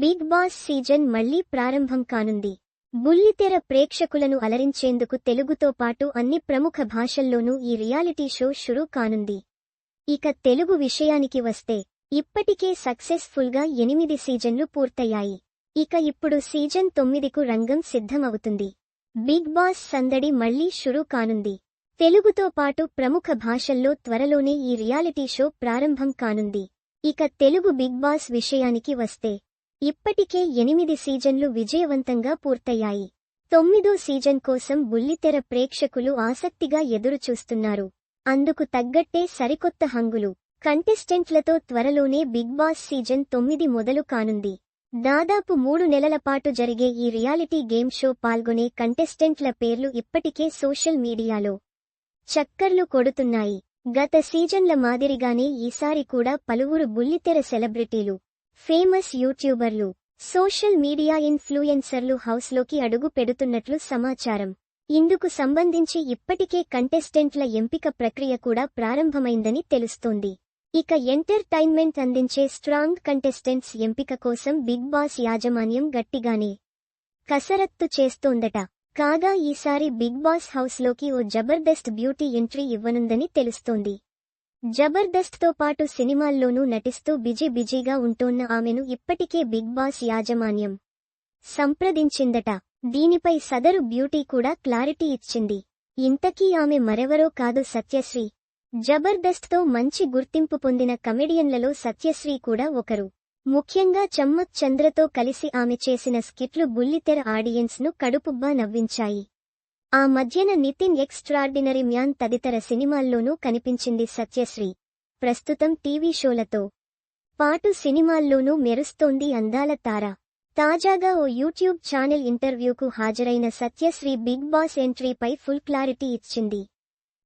Big boss season మళ్ళీ ప్రారంభం కానుంది. బుల్లితెర ప్రేక్షకులను అలరించేందుకు తెలుగుతో పాటు అన్ని ప్రముఖ భాషల్లోనూ ఈ రియాలిటీ షో షురూ కానుంది. ఇక తెలుగు విషయానికి వస్తే ఇప్పటికే సక్సెస్ఫుల్గా ఎనిమిది సీజన్లు పూర్తయ్యాయి. ఇక ఇప్పుడు సీజన్ తొమ్మిదికు రంగం సిద్ధమవుతుంది. బిగ్ బాస్ సందడి మళ్ళీ షురూ కానుంది. తెలుగుతో పాటు ప్రముఖ భాషల్లో త్వరలోనే ఈ రియాలిటీ షో ప్రారంభం కానుంది. ఇక తెలుగు బిగ్ బాస్ విషయానికి వస్తే ఇప్పటికే ఎనిమిది సీజన్లు విజయవంతంగా పూర్తయ్యాయి. తొమ్మిదో సీజన్ కోసం బుల్లితెర ప్రేక్షకులు ఆసక్తిగా ఎదురుచూస్తున్నారు. అందుకు తగ్గట్టే సరికొత్త హంగులు. కంటెస్టెంట్లతో త్వరలోనే బిగ్ బాస్ సీజన్ తొమ్మిది మొదలు కానుంది. దాదాపు మూడు నెలల పాటు జరిగే ఈ రియాలిటీ గేమ్ షో పాల్గొనే కంటెస్టెంట్ల పేర్లు ఇప్పటికే సోషల్ మీడియాలో చక్కర్లు కొడుతున్నాయి. గత సీజన్ల మాదిరిగానే ఈసారి కూడా పలువురు బుల్లితెర సెలబ్రిటీలు ఫేమస్ యూట్యూబర్లు సోషల్ మీడియా ఇన్ఫ్లుయెన్సర్లు హౌస్లోకి అడుగు పెడుతున్నట్లు సమాచారం. ఇందుకు సంబంధించి ఇప్పటికే కంటెస్టెంట్ల ఎంపిక ప్రక్రియ కూడా ప్రారంభమైందని తెలుస్తోంది. ఇక ఎంటర్టైన్మెంట్ అందించే స్ట్రాంగ్ కంటెస్టెంట్స్ ఎంపిక కోసం బిగ్ బాస్ యాజమాన్యం గట్టిగానే కసరత్తు చేస్తోందట. కాగా ఈసారి బిగ్ బాస్ హౌస్లోకి ఓ జబర్దస్త్ బ్యూటీ ఎంట్రీ ఇవ్వనుందని తెలుస్తోంది. జబర్దస్త్తో పాటు సినిమాల్లోనూ నటిస్తూ బిజీ బిజీగా ఉంటోన్న ఆమెను ఇప్పటికే బిగ్ బాస్ యాజమాన్యం సంప్రదించిందట. దీనిపై సదరు బ్యూటీ కూడా క్లారిటీ ఇచ్చింది. ఇంతకీ ఆమె మరెవరో కాదు సత్యశ్రీ. జబర్దస్త్తో మంచి గుర్తింపు పొందిన కమెడియన్లలో సత్యశ్రీ కూడా ఒకరు. ముఖ్యంగా చమ్మక్ చంద్రతో కలిసి ఆమె చేసిన స్కిట్లు బుల్లితెర ఆడియన్స్ను కడుపుబ్బా నవ్వించాయి. ఆ మధ్యన నితిన్ ఎక్స్ట్రార్డినరీ మ్యాన్ తదితర సినిమాల్లోనూ కనిపించింది సత్యశ్రీ. ప్రస్తుతం టీవీ షోలతో పాటు సినిమాల్లోనూ మెరుస్తోంది అందాల తార. తాజాగా ఓ యూట్యూబ్ ఛానల్ ఇంటర్వ్యూకు హాజరైన సత్యశ్రీ బిగ్ బాస్ ఎంట్రీపై ఫుల్ క్లారిటీ ఇచ్చింది.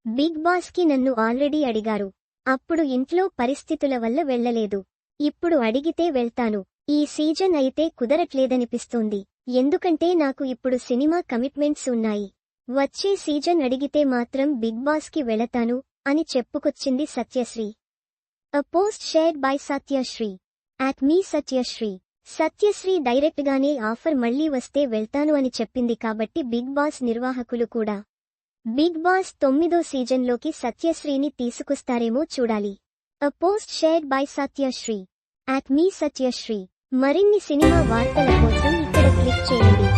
బిగ్ బాస్కి నన్ను ఆల్రెడీ అడిగారు. అప్పుడు ఇంట్లో పరిస్థితుల వల్ల వెళ్ళలేదు ఇప్పుడు అడిగితే వెళ్తాను. ఈ సీజన్ అయితే కుదరట్లేదనిపిస్తోంది. ఎందుకంటే నాకు ఇప్పుడు సినిమా కమిట్మెంట్స్ ఉన్నాయి. వచ్చే సీజన్ అడిగితే మాత్రం బిగ్ బాస్కి వెళతాను అని చెప్పుకొచ్చింది Satyasri. A post shared by Satyasri. At me Satyasri. Satyasri direct గానే ఆఫర్ మళ్ళీ వస్తే వెళ్తాను అని చెప్పింది కాబట్టి బిగ్ బాస్ నిర్వాహకులు కూడా. బిగ్ బాస్ తొమ్మిదో సీజన్లోకి సత్యశ్రీని తీసుకొస్తారేమో చూడాలి. A post shared by Satyasri. At me Satyasri. మరిన్ని సినిమా వార్తల కోసం ఇక్కడ క్లిక్ చేయండి.